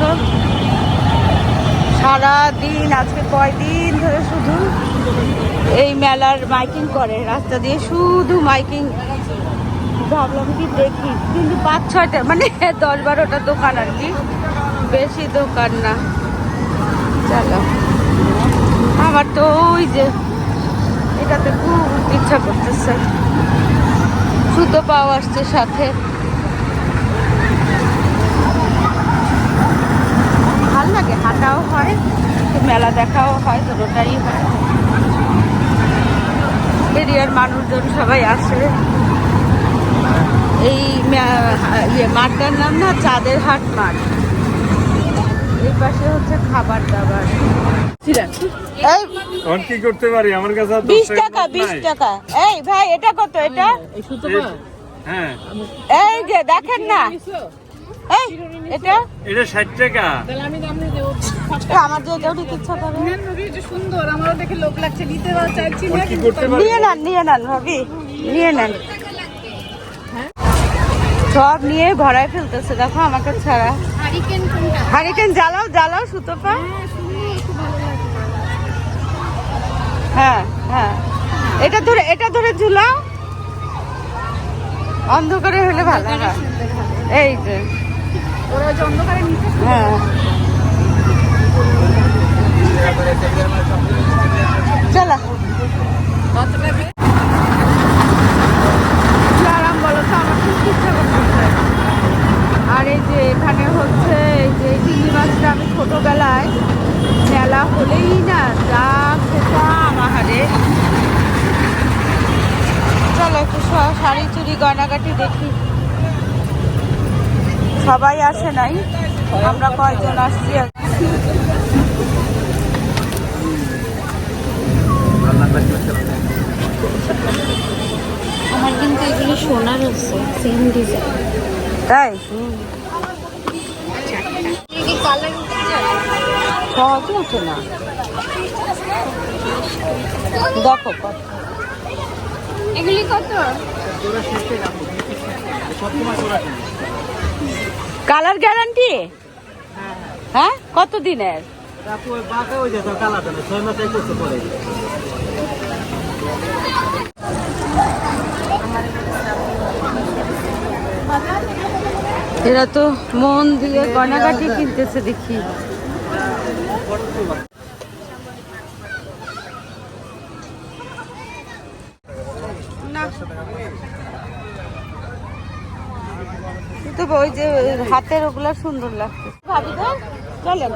দেখো সারা দিন আজকে কয়দিন ধরে শুধু এই মেলার মাইকিং করে, রাস্তা দিয়ে শুধু মাইকিং। ভাবলাম কি দেখি, কিন্তু পাঁচ ছয়টা মানে দশ বারোটা দোকান আর কি। বেশি দোকান না। চলো। আমার তো ওই যে, এটাতে খুব ইচ্ছা করতেছে। সুতো পাওয়া আসছে সাথে ভালো লাগে হাঁটাও হয় মেলা দেখাও হয় দুটোটাই হয়। এরিয়ার মানুষজন সবাই আসে। এই ইয়ে মাঠটার নাম না চাঁদের হাট মাঠ। এই পাশে হচ্ছে খাবার দাবার। এই এখন কি করতে পারি? আমার কাছে আর দশ বিশ টাকা নোট বিশ নাই। টাকা। এই ভাই এটা কত এটা? এই- হ্যাঁ। এই যে দেখেন না। এই এটা? এটা ষাট টাকা। এ, আমার যে এটাও নিতে ইচ্ছা করে। সুন্দর আমারও দেখে লোক লাগছে নিতে চাইছি নিয়ে নেন নিয়ে নেন নিয়ে নেন। সব নিয়ে ভরায় ফেলতেছে দেখো আমাকে ছাড়া। হারিকেন কোনটা? হারিকেন জ্বালাও জ্বালাও সুতো পা হ্যাঁ হ্যাঁ। এটা ধরে এটা ধরে ঝুলাও। অন্ধকারে হলে ভালো হয়। এই যে। ওরা অন্ধকারে নিচে হ্যাঁ। চলো। আরাম বলো তো আমার খুব ইচ্ছা করতেছে আর এই যে এখানে হচ্ছে এই যে চিংড়ি মাছটা আমি ছোটবেলায় মেলা হলেই না যা খেতাম আহারে। চলো একটু শাড়ি চুড়ি গয়নাগাটি দেখি। সবাই আসে নাই? আমরা কয়জন আসছি। আমার কিন্তু এগুলি সোনার আছে সেম ডিজাইন তাই? কি কালার সহজে ওঠে না। দেখো কত কালার গ্যারান্টি? হ্যাঁ কত দিনের? এরা তো মন দিয়ে গয়নাগাটি কিনতেছে দেখি। ওই যে হাতের ওগুলা সুন্দর লাগছে। ভাবি তো, চলে।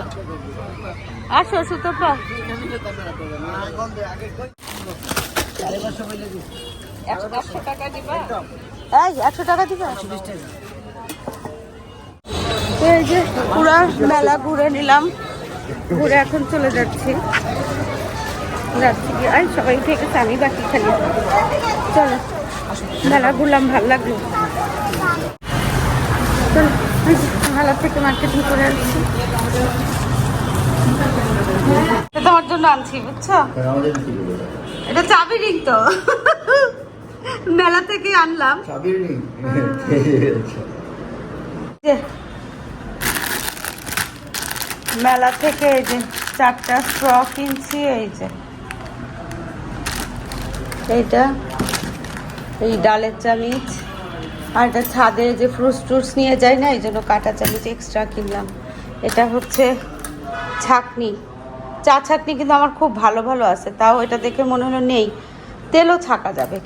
আসো সুতো পা একশো টাকা দিবা? এই, একশো টাকা দিবা? এই যে, পুরা মেলা ঘুরে নিলাম। ঘুরে এখন চলে যাচ্ছি। যাচ্ছি আই সবাই থেকে আমি বাকি খালি। চলো, মেলা ঘুরলাম, ভালো লাগল। এই মেলা থেকে মার্কেটিং করে আসছি তোমার জন্য আনছি বুঝছ? এটা চাবি রিং তো। মেলা থেকে আনলাম। মেলা থেকে এই যে চারটা স্ট্র কিনছি এই যে। এইটা এই ডালের চামিচ। আর এটা ছাদে যে ফ্রুটস ট্রুটস নিয়ে যায় না, এই জন্য কাটা চামিচ এক্সট্রা কিনলাম। এটা হচ্ছে ছাকনি। চা ছাকনি কিন্তু আমার খুব ভালো ভালো আছে, তাও এটা দেখে মনে হলো নেই, তেলও ছাকা যাবে।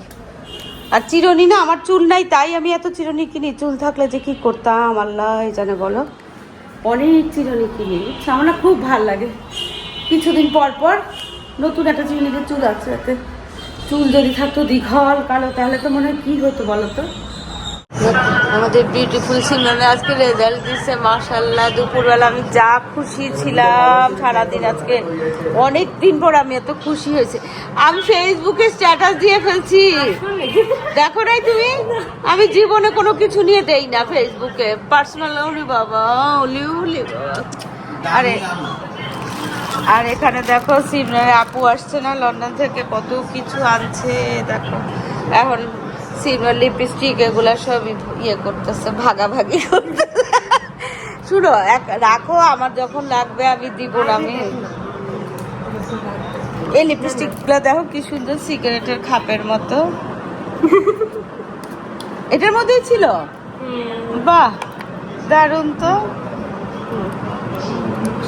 আর চিরুনি না, আমার চুল নাই, তাই আমি এত চিরুনি কিনি, চুল থাকলে যে কি করতাম, আল্লাহ এই জানে বলো। অনেক চিরুনি কিনি? আমার না খুব ভালো লাগে। কিছুদিন পর পর নতুন একটা চিরুনিতে চুল আছে চুল যদি থাকতো দীঘল, কালো, তাহলে তো মনে হয় কী হতো বলো তো? আমাদের বিউটিফুল সিমরানে আজকে রেজাল্ট দিচ্ছে মাশাল্লাহ দুপুরবেলা আমি যা খুশি ছিলাম, সারাদিন আজকে অনেক দিন পর আমি এত খুশি হয়েছে। আমি ফেসবুকে স্ট্যাটাস দিয়ে ফেলছি। দেখো নাই তুমি? আমি জীবনে কোনো কিছু নিয়ে দেই না ফেসবুকে পার্সোনাল ওলি বাবা ওলি ওলি। আরে, আর এখানে দেখো, সিমরানের আপু আসছে না, লন্ডন থেকে কত কিছু আনছে, দেখো। এখন সিমরার লিপস্টিক এগুলা সব ইয়ে করতেছে ভাগাভাগি করতেছে। শুনো এক রাখো আমার যখন লাগবে আমি দিব না আমি এই লিপস্টিকগুলো দেখো কি সুন্দর সিগারেটের খাপের মতো। এটার মধ্যেই ছিল? বাহ দারুণ তো।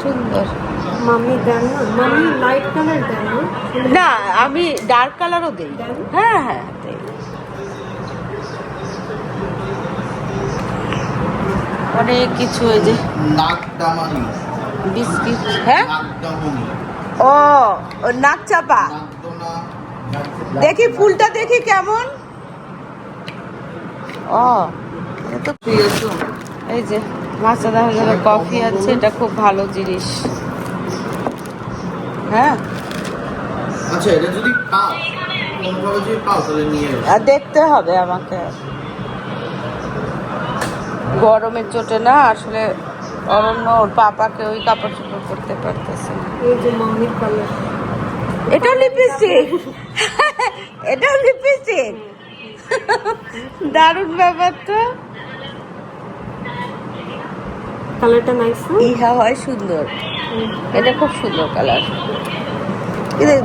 সুন্দর। মাম্মি দেন না মাম্মি লাইট কালার দেন না। আমি ডার্ক কালারও দিই। হ্যাঁ হ্যাঁ দিই। অনেক কিছু ওই যে বিস্কিট হ্যাঁ? ও নাক চাপা দেখি ফুলটা দেখি কেমন। ও তো প্রিয় তো এই যে মাছা দেখা গেল কফি আছে এটা খুব ভালো জিনিস। হ্যাঁ? আচ্ছা এটা যদি পাও কোনোভাবে যদি পাও তাহলে নিয়ে আর দেখতে হবে আমাকে। গরমের চোটে না আসলে অরণ্য ওর পাপাকে ওই কাপড় চোপড় করতে পারতেছে এটাও লিপস্টিক এটাও লিপস্টিক দারুণ ব্যাপার তো। কালারটা নাইস ইহা হয় সুন্দর। এটা খুব সুন্দর কালার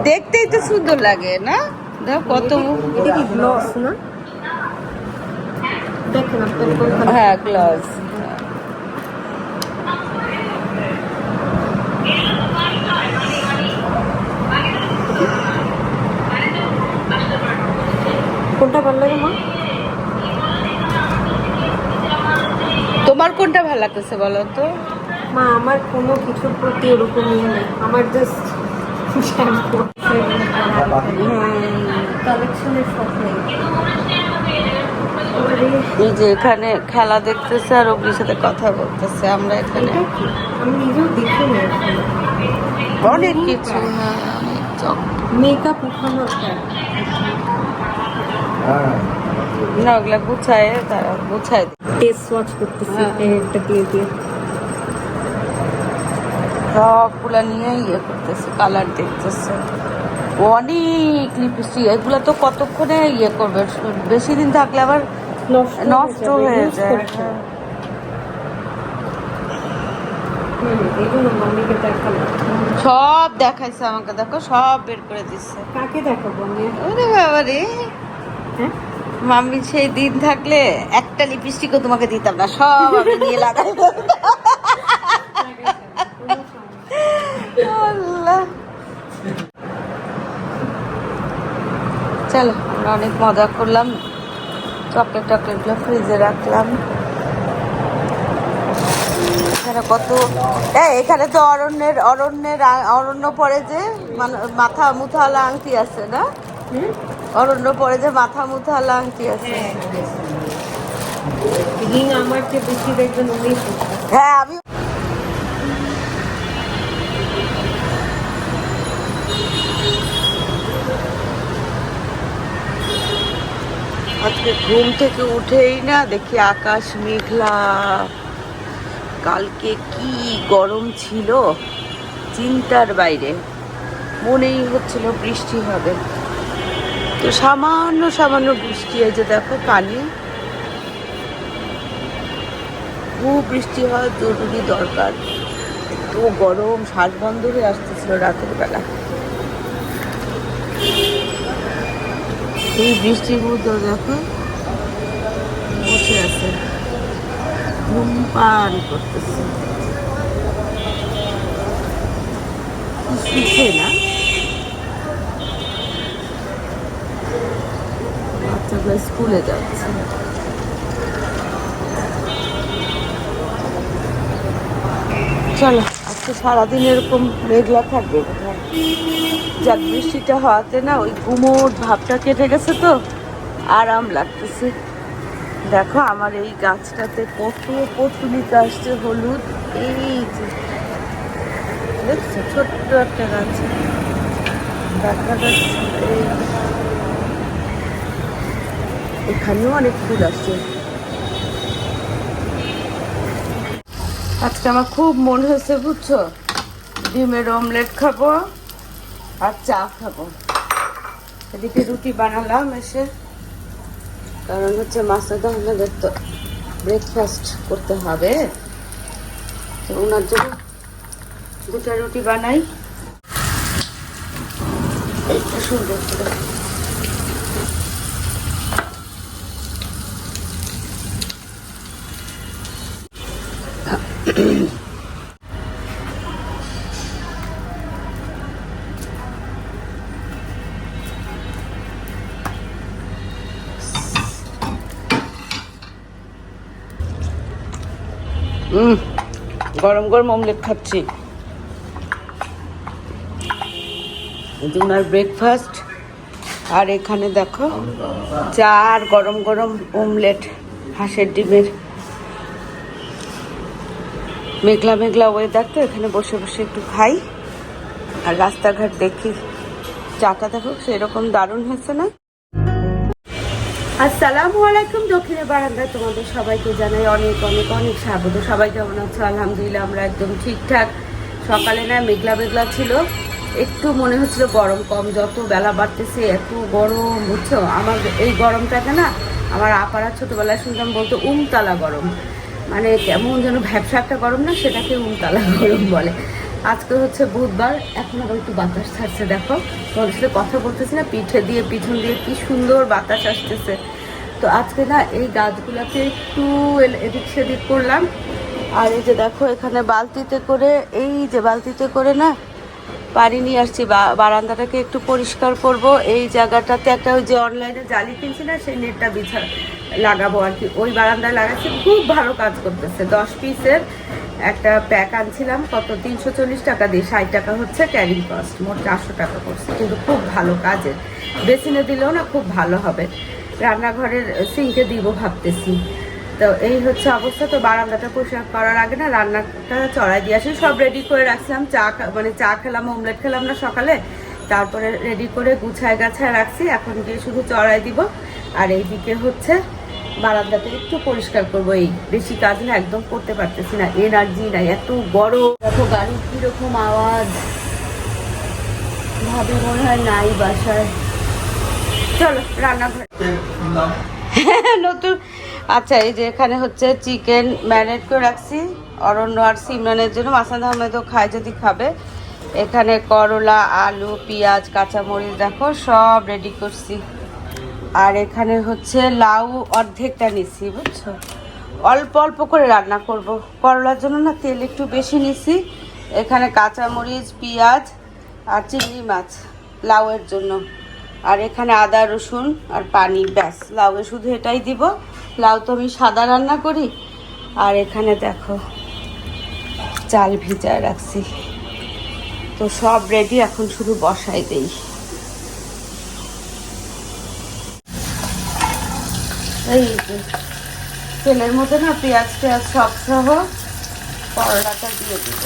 দেখতেই তো সুন্দর লাগে না? দেখো কত এটা কি গ্লস না? দেখেন আপনার হ্যাঁ গ্লাস কোনটা ভালো লাগে মা? তোমার কোনটা ভালো লাগতেছে বলো তো? মা আমার কোনো কিছুর প্রতি ওরকম ইয়ে নেই। আমার জাস্ট কালেকশনের শখ নেই এই যে এখানে খেলা দেখতেছে আর অগ্নির সাথে কথা বলতেছে আমরা এখানে। অনেক কিছু মেকআপ উঠানো না ওগুলা গুছায় তারা গুছায়। টেস্ট ওয়াচ করতেছি। একটা দিয়ে দিয়ে সবগুলা নিয়ে ইয়ে করতেছে কালার দেখতেছে অনেক লিপস্টিক এগুলো তো কতক্ষণে ইয়ে করবে বেশি দিন থাকলে আবার নষ্ট হয়ে যায় হ্যাঁ। সব দেখাইছে আমাকে দেখো সব বের করে দিচ্ছে কাকে দেখাবো ওরে বাবা রে। হ্যাঁ? মাম্মি সেই দিন থাকলে একটা লিপস্টিকও তোমাকে দিতাম না সব আমি নিয়ে লাগাই চলো আমরা অনেক মজা করলাম। চকলেট টকলেটগুলো ফ্রিজে রাখলাম। এখানে কত এখানে তো অরণ্যের অরণ্যের অরণ্য পরে যে মানে মাথা মুথাওয়ালা আংটি আছে না? অরণ্য পরে যে মাথা মুথাওয়ালা আংটি আছে। দেখবেন হ্যাঁ আমি আজকে ঘুম থেকে উঠেই না দেখি আকাশ মেঘলা। কালকে কি গরম ছিল? চিন্তার বাইরে। মনেই হচ্ছিল বৃষ্টি হবে। তো সামান্য সামান্য বৃষ্টি, এই যে দেখো পানি। খুব বৃষ্টি হয়, জরুরি দরকার। এত গরম শ্বাস বন্ধ হয়ে আসতেছিল রাতের বেলা। এই বৃষ্টির মধ্যে দেখো বসে আছে। ঘুম পান করতেছে। শিখে না। বাচ্চাগুলো স্কুলে যাচ্ছে। চলো। আজকে সারাদিন এরকম মেঘলা থাকবে বোধহয়। যাক, বৃষ্টিটা হওয়াতে না ওই গুমোট ভাবটা কেটে গেছে তো, আরাম লাগতেছে দেখো আমার এই গাছটাতে কত পথুলিতে আসছে হলুদ, এই যে দেখছ, ছোট্ট একটা গাছ দেখা যাচ্ছে। এখানেও অনেক ফুল আসছে আজকে আমার খুব মন হয়েছে, বুঝছ? ডিমের অমলেট খাব আর চা খাব। এদিকে রুটি বানালাম এসে, কারণ হচ্ছে মাসুদ আহমেদের তো ব্রেকফাস্ট করতে হবে। তো ওনার জন্য দুটা রুটি বানাই। এইটা সুন্দর গরম গরম অমলেট খাচ্ছি। ব্রেকফাস্ট আর এখানে দেখো চা আর গরম গরম অমলেট, হাঁসের ডিমের। মেঘলা মেঘলা ওয়েদার তো, এখানে বসে বসে একটু খাই। আর রাস্তাঘাট দেখি। চাটা দেখো, সেরকম দারুণ হয়েছে না? আসসালামু আলাইকুম দক্ষিণের বারান্দায় তোমাদের সবাইকে জানাই অনেক অনেক অনেক স্বাগত। সবাই কেমন আছো? আলহামদুলিল্লাহ আমরা একদম ঠিকঠাক। সকালে না মেঘলা মেঘলা ছিল, একটু মনে হচ্ছিল গরম কম, যত বেলা বাড়তেছে এত গরম, বুঝছ? আমার এই গরমটাকে না আমার আপারা ছোটবেলায় শুনতাম বলতো উমতালা গরম। মানে কেমন যেন ভ্যাবসা একটা গরম না, সেটাকে উমতালা গরম বলে। আজকে হচ্ছে বুধবার, এখন আবার একটু বাতাস ছাড়ছে, দেখো। তোমাদের সাথে কথা বলতেছি না, পিঠে দিয়ে পিছন দিয়ে কি সুন্দর বাতাস আসতেছে। তো আজকে না এই গাছগুলোকে একটু এদিক সেদিক করলাম। আর এই যে দেখো, এখানে বালতিতে করে, এই যে বালতিতে করে না, পানি নিয়ে আসছি বারান্দাটাকে একটু পরিষ্কার করব। এই জায়গাটাতে একটা ওই যে অনলাইনে জালি কিনছি না, সেই নেটটা বিছা লাগাবো আর কি। ওই বারান্দায় লাগাচ্ছি খুব ভালো কাজ করতেছে, দশ পিসের একটা প্যাক আনছিলাম, কত? তিনশো চল্লিশ টাকা দিয়ে, ষাট টাকা হচ্ছে ক্যারিং কস্ট মোট চারশো টাকা করছে কিন্তু খুব ভালো কাজের। বেসিনে দিলেও না খুব ভালো হবে। রান্নাঘরের সিঙ্কে দিব ভাবতেছি। তো এই হচ্ছে অবস্থা। তো বারান্দাটা পরিষ্কার করার আগে না রান্নাটা চড়াই দিয়ে আসি। সব রেডি করে রাখছিলাম। চা মানে চা খেলাম অমলেট খেলাম না সকালে। তারপরে রেডি করে গুছায় গাছায় রাখছি। এখন গিয়ে শুধু চড়াই দিব। আর এইদিকে হচ্ছে বারান্দাতে একটু পরিষ্কার করব। এই বেশি কাজ না একদম করতে পারতেছি না এনার্জি নাই, এত গরম। দেখো গাড়ির কীরকম আওয়াজ। ভাবি মনে হয় নাই বাসায়। চলো, রান্নাঘর। নতুন আচ্ছা এই যে এখানে হচ্ছে চিকেন ম্যারিনেট করে রাখছি। অরণ্য আর সিমরানের জন্য। মাসাদ আহমেদও খায় যদি খাবে। এখানে করলা, আলু, পেঁয়াজ, কাঁচামরিচ, দেখো, সব রেডি করছি। আর এখানে হচ্ছে লাউ অর্ধেকটা নিছি বুঝছ? অল্প অল্প করে রান্না করব। করলার জন্য না তেল একটু বেশি নিছি এখানে কাঁচামরিচ, পেঁয়াজ আর চিংড়ি মাছ লাউয়ের জন্য। আর এখানে আদা, রসুন আর পানি, ব্যাস। লাউয়ে শুধু এটাই দিব। লাউ তো আমি সাদা রান্না করি। আর এখানে দেখো, চাল ভিজায় রাখছি। তো সব রেডি এখন শুধু বসাই দেই। এই তেলের মধ্যে না পেঁয়াজ টেয়াজ সব সহ করলাটা দিয়ে দিব।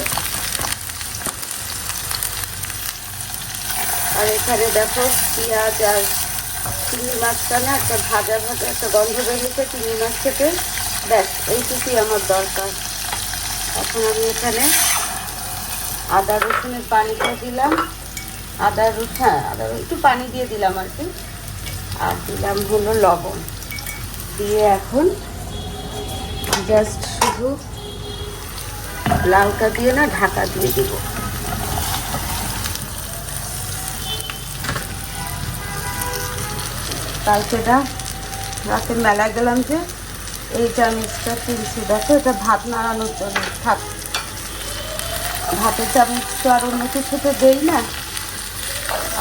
আর এখানে দেখো পেঁয়াজ আর চিংড়ি মাছটা না একটা ভাজা ভাজা একটা গন্ধ বেরিয়েছে চিংড়ি মাছ থেকে। ব্যাস, এইটুকুই আমার দরকার। এখন আমি এখানে আদা রসুনের পানিটা দিলাম। আদা রসুন হ্যাঁ আদা একটু পানি দিয়ে দিলাম আর কি। আর দিলাম হলো লবণ। দিয়ে এখন জাস্ট শুধু লাউটা দিয়ে না ঢাকা দিয়ে দিব। কালকে না রাতে মেলা গেলাম যে এই চামচটা কিনছি দেখো এটা ভাত নাড়ানোর জন্য। থাক ভাতের চামচ তো আর অন্য কিছুতে দেই না।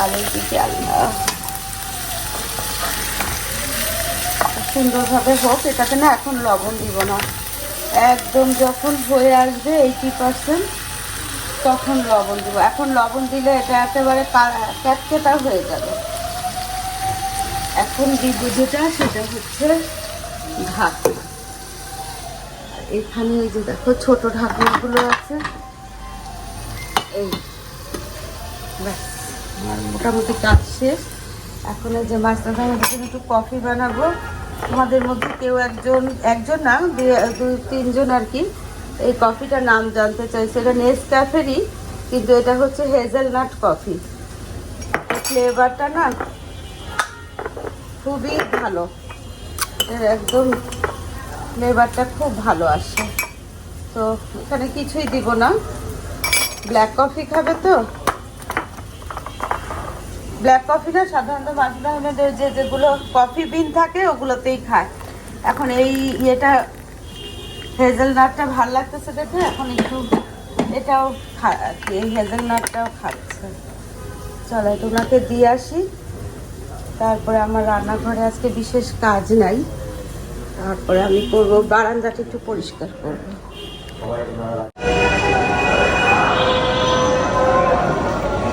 আর এইদিকে আল্লাহ সুন্দরভাবে হোক, এটাতে না এখন লবণ দিব না। একদম যখন হয়ে আসবে এইটি পার্সেন্ট তখন লবণ দিব। এখন লবণ দিলে এটা একেবারে ক্যাটকেটা হয়ে যাবে। এখন দিব যেটা, সেটা হচ্ছে ঢাকনা এখানে এই যে দেখো, ছোট ঢাকনাগুলো আছে। এই, ব্যাস, মোটামুটি কাজ শেষ। এখন এই যে মাছটা আমাদের একটু কফি বানাবো। তোমাদের মধ্যে কেউ একজন একজন না দুই তিনজন আর কি। এই কফিটার নাম জানতে চাইছে এটা নেস ক্যাফেরই কিন্তু এটা হচ্ছে হেজেলনাট কফি ফ্লেভারটা না খুবই ভালো। এর একদম ফ্লেভারটা খুব ভালো আসে। তো এখানে কিছুই দিব না। ব্ল্যাক কফি খাবে তো? ব্ল্যাক কফিটা সাধারণত মাসুদ আহমেদের যে যেগুলো কফি বিন থাকে, ওগুলোতেই খায়। এখন এই ইয়েটা হেজেলনাটটা ভালো লাগতেছে দেখে, এখন একটু এটাও খা এই হেজেলনাটটাও খাচ্ছে। চলো ওনাকে দিয়ে আসি। তারপরে আমার রান্নাঘরে আজকে বিশেষ কাজ নাই। তারপরে আমি করব, বারান্দাটা একটু পরিষ্কার করব।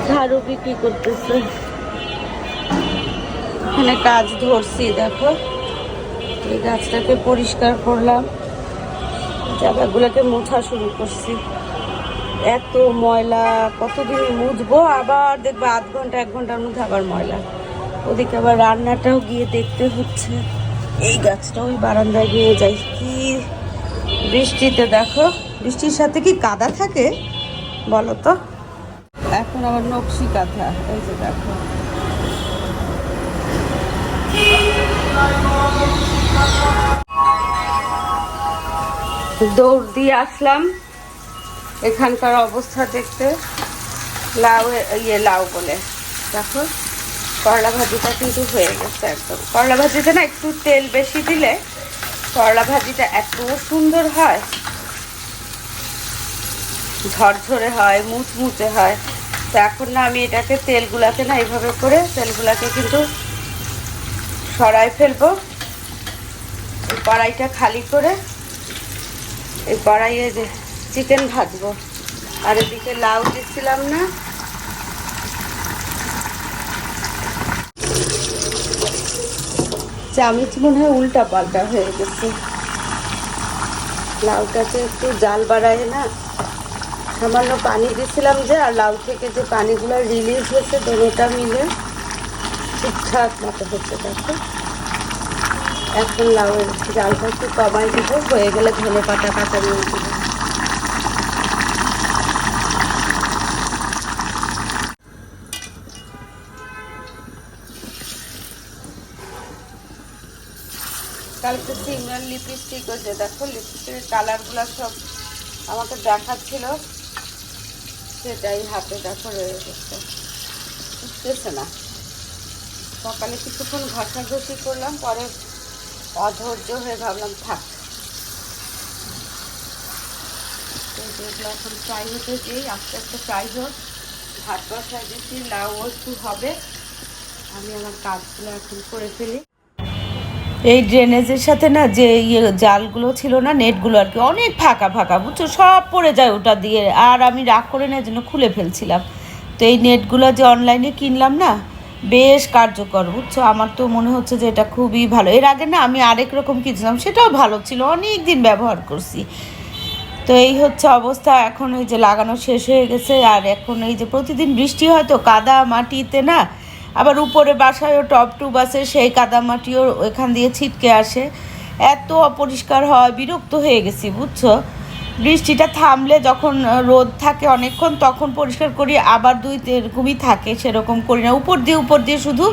ঝাড়ু বিক্রি করতেছে। এখানে কাজ ধরছি, দেখো। এই গাছটাকে পরিষ্কার করলাম। জায়গাগুলোকে মোছা শুরু করছি। এত ময়লা, কতদিন মুছবো? আবার দেখব আধ ঘণ্টা, এক ঘণ্টার মধ্যে আবার ময়লা। ওদিকে আবার রান্নাটাও গিয়ে দেখতে হচ্ছে। এই গাছটা ওই বারান্দায় গিয়ে যাই। কি বৃষ্টিতে দেখো। বৃষ্টির সাথে কি কাদা থাকে? বলো তো। এখন আবার নকশি কাঁথা, এই যে দেখো। দৌড় দিয়ে আসলাম। এখানকার অবস্থা দেখতে লাউ ইয়ে লাউ বলে। দেখো, করলা ভাজিটা কিন্তু হয়ে গেছে একদম। করলা ভাজিতে না একটু তেল বেশি দিলে করলা ভাজিটা এত সুন্দর হয়। ঝরঝরে হয়, মুচমুচে হয়। তো এখন না আমি এটাকে তেলগুলাকে না এইভাবে করে, তেলগুলাকে কিন্তু সরাই ফেলব। এই কড়াইটা খালি করে এই কড়াইয়ে যে চিকেন ভাজবো। আর এদিকে লাউ দিচ্ছিলাম না। চামিচ মনে হয় উল্টা পাল্টা হয়ে গেছে। লাউটাকে একটু জাল বাড়ায় না, সামান্য পানি দিছিলাম যে, আর লাউ থেকে যে পানিগুলো রিলিজ হয়েছে দোনোটা মিলে ঠিকঠাক মতো হচ্ছে দেখো। এখন লাউয়ের জালটা একটু কমাই দিব, হয়ে গেলে ধনে পাতা কাটা নিয়ে দিব। কালকে সিমরান লিপস্টিক হয়েছে, দেখো লিপস্টিকের কালারগুলো সব আমাকে দেখাচ্ছিল। সেটাই হাতে দেখো রয়ে গেছে। বুঝতেছে না। সকালে কিছুক্ষণ ঘষাঘষি করলাম, পরে অধৈর্য হয়ে ভাবলাম, থাক। এখন ফ্রাই হতে চাই আস্তে আস্তে ফ্রাই হোক, ভাত বসায় দিচ্ছি, লাউ একটু হবে। আমি আমার কাজগুলো এখন করে ফেলি। এই ড্রেনেজের সাথে না যে ইয়ে জালগুলো ছিল না, নেটগুলো আর কি, অনেক ফাঁকা ফাঁকা, বুঝছ? সব পড়ে যায় ওটা দিয়ে। আর আমি রাগ করে না জন্য খুলে ফেলছিলাম। তো এই নেটগুলো যে অনলাইনে কিনলাম না বেশ কার্যকর, বুঝছ? আমার তো মনে হচ্ছে যে এটা খুবই ভালো। এর আগে না আমি আরেক রকম কিনছিলাম সেটাও ভালো ছিল। অনেক দিন ব্যবহার করছি। তো এই হচ্ছে অবস্থা। এখন এই যে লাগানো শেষ হয়ে গেছে। আর এখন এই যে প্রতিদিন বৃষ্টি হয় তো কাদা মাটিতে না, আবার উপরে বাসায়ও টপ টুব আছে, সেই কাদা মাটিও এখান দিয়ে ছিটকে আসে। এত অপরিষ্কার হয় বিরক্ত হয়ে গেছি, বুঝছ? বৃষ্টিটা থামলে যখন রোদ থাকে অনেকক্ষণ, তখন পরিষ্কার করি, আবার দুই এরকমই থাকে, সেরকম করি না। উপর দিয়ে উপর দিয়ে শুধু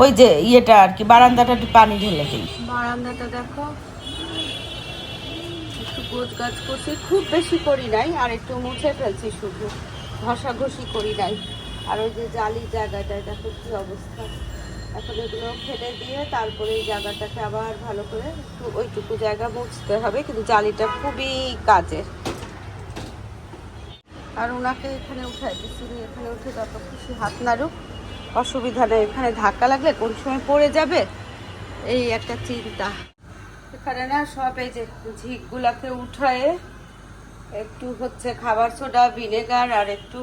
ওই যে ইয়েটা আর কি, বারান্দাটা একটু পানি ঢেলে দিই। বারান্দাটা দেখো। গোছ গাছ করছি, খুব বেশি করি নাই, আর একটু মুছে ফেলছি শুধু। ঘষাঘষি করি নাই। আর ওই যে জালি জায়গাটা দেখো কি অবস্থা। এখন এগুলো ফেলে দিয়ে তারপরে এই জায়গাটাকে আবার ভালো করে একটু ওইটুকু জায়গা মুছতে হবে, কিন্তু জালিটা খুবই কাজের। আর ওনাকে এখানে উঠাই দিচ্ছি এখানে উঠে যত খুশি হাত নাড়ুক অসুবিধা নেই। এখানে ধাক্কা লাগলে কোন সময় পড়ে যাবে, এই একটা চিন্তা। এখানে না সব এই যে ঝিকগুলাকে উঠায়ে একটু হচ্ছে খাবার সোডা, ভিনেগার আর একটু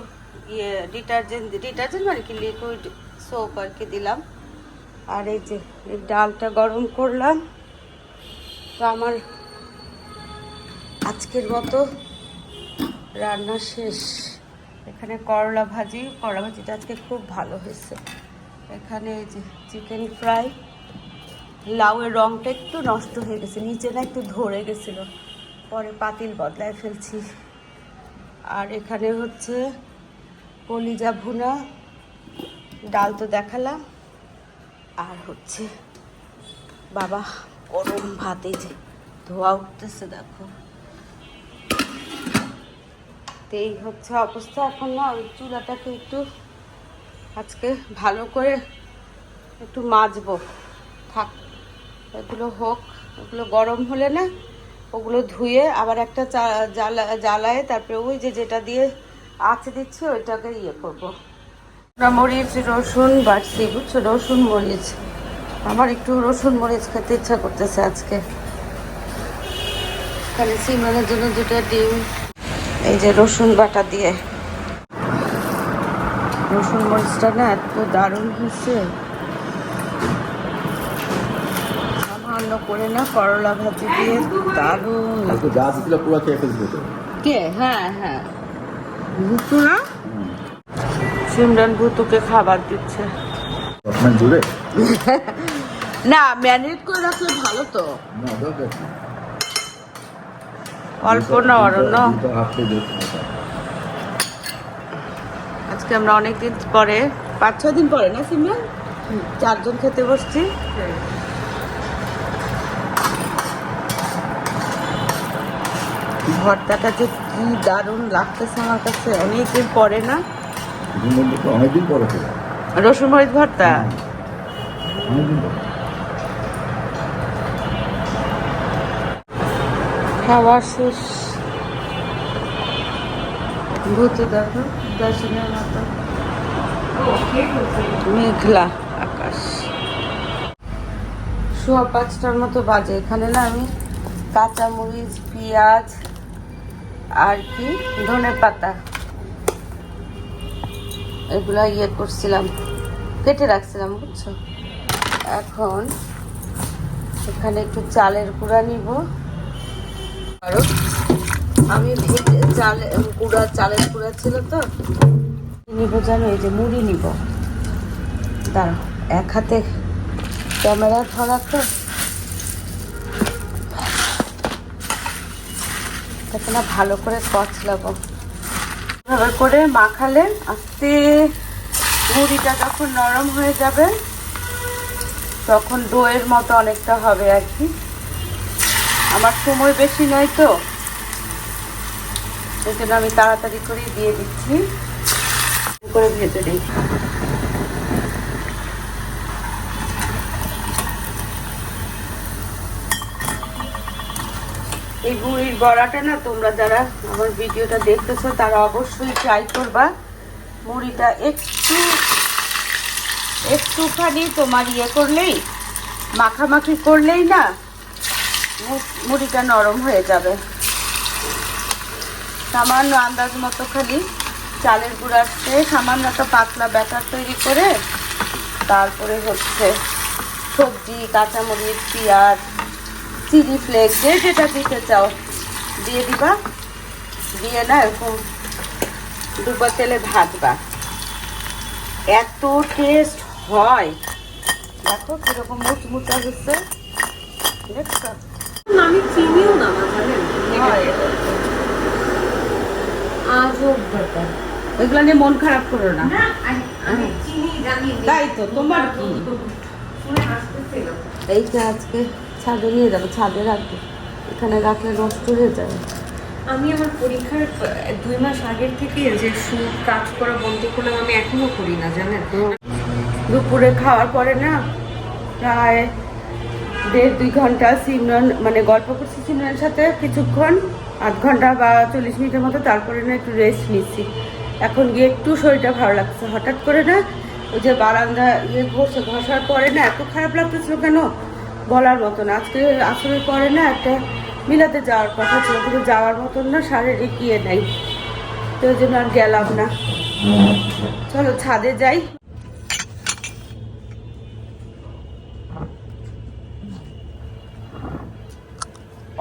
ইয়ে ডিটারজেন্ট ডিটারজেন্ট মানে কি? লিকুইড সোপ আর কি দিলাম। আর এই যে ডালটা গরম করলাম। তো আমার আজকের মতো রান্না শেষ। এখানে করলা ভাজি, করলা ভাজিটা আজকে খুব ভালো হয়েছে। এখানে এই যে চিকেন ফ্রাই লাউয়ের রংটা একটু নষ্ট হয়ে গেছে, নিচে না একটু ধরে গেছিল। পরে পাতিল বদলায় ফেলছি। আর এখানে হচ্ছে কলিজা ভুনা, ডাল তো দেখালাম। আর হচ্ছে, বাবা, গরম ভাতে যে ধোয়া উঠতেছে, দেখো। এই হচ্ছে অবস্থা, এখন না ওই চুলাটাকে একটু আজকে ভালো করে একটু মাজবো। থাক, এগুলো হোক ওগুলো গরম হলে না ওগুলো ধুয়ে আবার একটা জ্বালা জ্বালায়, তারপরে ওই যে যেটা দিয়ে আঁচে দিচ্ছি, ওইটাকে ইয়ে করব। মরিচ রসুন বাড়ছি বুঝছ? রসুন মরিচ। আমার একটু রসুন মরিচ খেতে ইচ্ছা করতেছে আজকে। এখানে সিমনের জন্য দুটো ডিম এই যে রসুন বাটা দিয়ে। রসুন মরিচটা না এত দারুণ হয়েছে। সামান্য করে না করলা ভাজি দিয়ে দারুণ কে? হ্যাঁ হ্যাঁ। ভুতু না? সিমরান ভুতুকে খাবার দিচ্ছে। আপনার জুড়ে? না ম্যারিনেট করে রাখলে ভালো তো। না দরকার কি? অল্প না অরণ্য। আজকে আমরা অনেকদিন পরে পাঁচ ছ দিন পরে না সিমরান? চারজন খেতে বসছি। ভর্তাটা যে কি দারুণ লাগতেছে আমার কাছে অনেকদিন পরে না। অনেকদিন পরে ছিল রসুন মরিচ ভর্তা? অনেকদিন পরে। খাওয়া শেষ। ভূতে দেখো দর্শনের মতো। মেঘলা আকাশ। সোয়া পাঁচটার মতো বাজে। এখানে না আমি কাঁচামরিচ পেঁয়াজ আর কি ধনে পাতা এগুলা ইয়ে করছিলাম, কেটে রাখছিলাম, বুঝছ? এখন এখানে একটু চালের গুঁড়া নিব। আমি ভেজে চাল, গুঁড়া, চালের গুঁড়া ছিল তো, নিব জানো এই যে মুড়ি নিব। দাঁড়া, এক হাতে ক্যামেরা ধরা তো। ভালো করে কচ কচলাবো। ভালো করে মাখালে আস্তে মুড়িটা যখন নরম হয়ে যাবে, তখন দইয়ের মতো অনেকটা হবে আর কি। আমার সময় বেশি নয় তো সেই জন্য আমি তাড়াতাড়ি করে দিয়ে দিচ্ছি। করে ভেজে দিই এই বুড়ির বড়াটা না তোমরা যারা আমার ভিডিওটা দেখতেছো, তারা অবশ্যই ট্রাই করবা। মুড়িটা একটু, একটুখানি তোমার ইয়ে করলেই, মাখামাখি করলেই না মুড়িটা নরম হয়ে যাবে। সামান্য আন্দাজ মতো খালি চালের গুঁড়াতে সামান্য একটা পাতলা ব্যাটার তৈরি করে, তারপরে হচ্ছে সবজি, কাঁচামরিচ, পেঁয়াজ চিলি ফ্লেক্স যে যেটা দিতে চাও দিয়ে দিবা। দিয়ে না এরকম ডুবা তেলে ভাজবা। এত টেস্ট হয়। দেখো কীরকম মুচমুচা হচ্ছে। দেখছ আমি চিনিও না জানেন। আজব ব্যাপার। এগুলো নিয়ে মন খারাপ করো না। আমি চিনি জানি। তাই তো তোমার কি? এইটা আজকে ছাদে নিয়ে যাব, ছাদে রাখব। এখানে রাখলে নষ্ট হয়ে যাবে। আমি আমার পরীক্ষার দুই মাস আগের থেকে যে সুর কাজ করা বন্ধ করলাম, আমি এখনও করি না, জানেন দুপুরে খাওয়ার পরে না, প্রায় দেড় দুই ঘণ্টা সিমরন মানে গল্প করছি সিমরনের সাথে কিছুক্ষণ, আধ ঘণ্টা বা চল্লিশ মিনিটের মতো, তারপরে না একটু রেস্ট নিচ্ছি। এখন গিয়ে একটু শরীরটা ভালো লাগছে হঠাৎ করে না, ওই যে বারান্দা ইয়ে ঘষে, ঘষার পরে না, এত খারাপ লাগতেছিল কেন? বলার মতো না। আজকে আসলে পরে না একটা মিলাতে যাওয়ার কথা ছিল কিন্তু যাওয়ার মতন না শারীরিক ইয়ে নাই। তো ওই জন্য আর গেলাম না। চলো ছাদে যাই।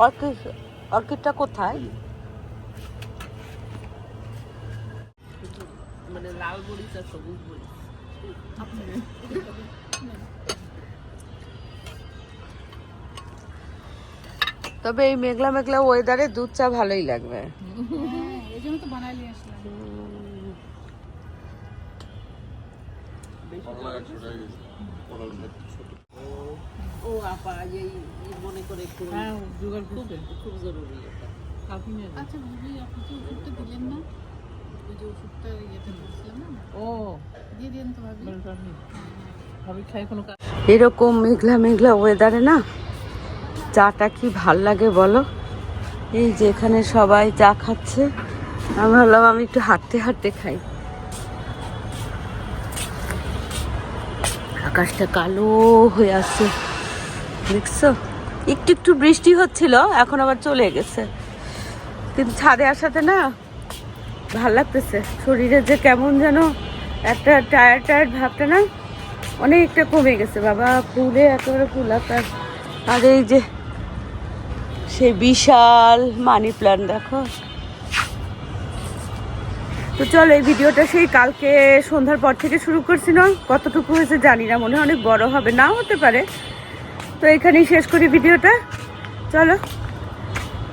অর্কিড অর্কিডটা কোথায়? মানে লাল সবুজ মরিচ। তবে এই মেঘলা মেঘলা ওয়েদারে দুধ চা ভালোই লাগবে। এই জন্য তো বানাই নিয়ে ও আপা এই মনে করে একটু হ্যাঁ, খুব খুব জরুরি এটা। আচ্ছা ভাবি আপনি কি ওষুধটা দিলেন না ওই যে ওষুধটা ইয়েতে দিয়েছিলেন না? ও। দিয়ে দিন তো ভাবি। ভাবি খাই কোনো এরকম মেঘলা মেঘলা ওয়েদারে না চাটা কি ভালো লাগে বলো? এই যে এখানে সবাই চা খাচ্ছে। আমি ভাবলাম আমি একটু হাঁটতে হাঁটতে খাই। আকাশটা কালো হয়ে আছে। দেখছ? একটু একটু বৃষ্টি হচ্ছিল, এখন আবার চলে গেছে। কিন্তু ছাদে আসাতে না ভালো লাগতেছে। শরীরে যে কেমন যেন একটা টায়ার টায়ার্ড ভাবটা না, অনেকটা কমে গেছে। বাবা, ফুলে একেবারে ফুল আকাশ। আর এই যে, সেই বিশাল মানি প্ল্যান্ট দেখো। তো চলো, এই ভিডিওটা সেই কালকে সন্ধ্যার পর থেকে শুরু করছি না কতটুকু হয়েছে জানি না, মনে হয় অনেক বড় হবে, নাও হতে পারে। তো এখানেই শেষ করি ভিডিওটা। চলো,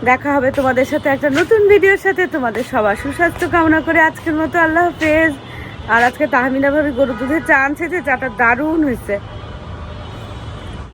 দেখা হবে তোমাদের সাথে একটা নতুন ভিডিওর সাথে। তোমাদের সবার সুস্বাস্থ্য কামনা করে আজকের মতো আল্লাহ হাফেজ। আর আজকে তাহমিনা ভাবি গরু দুধের চা আনছে যে, চাটা দারুণ হয়েছে।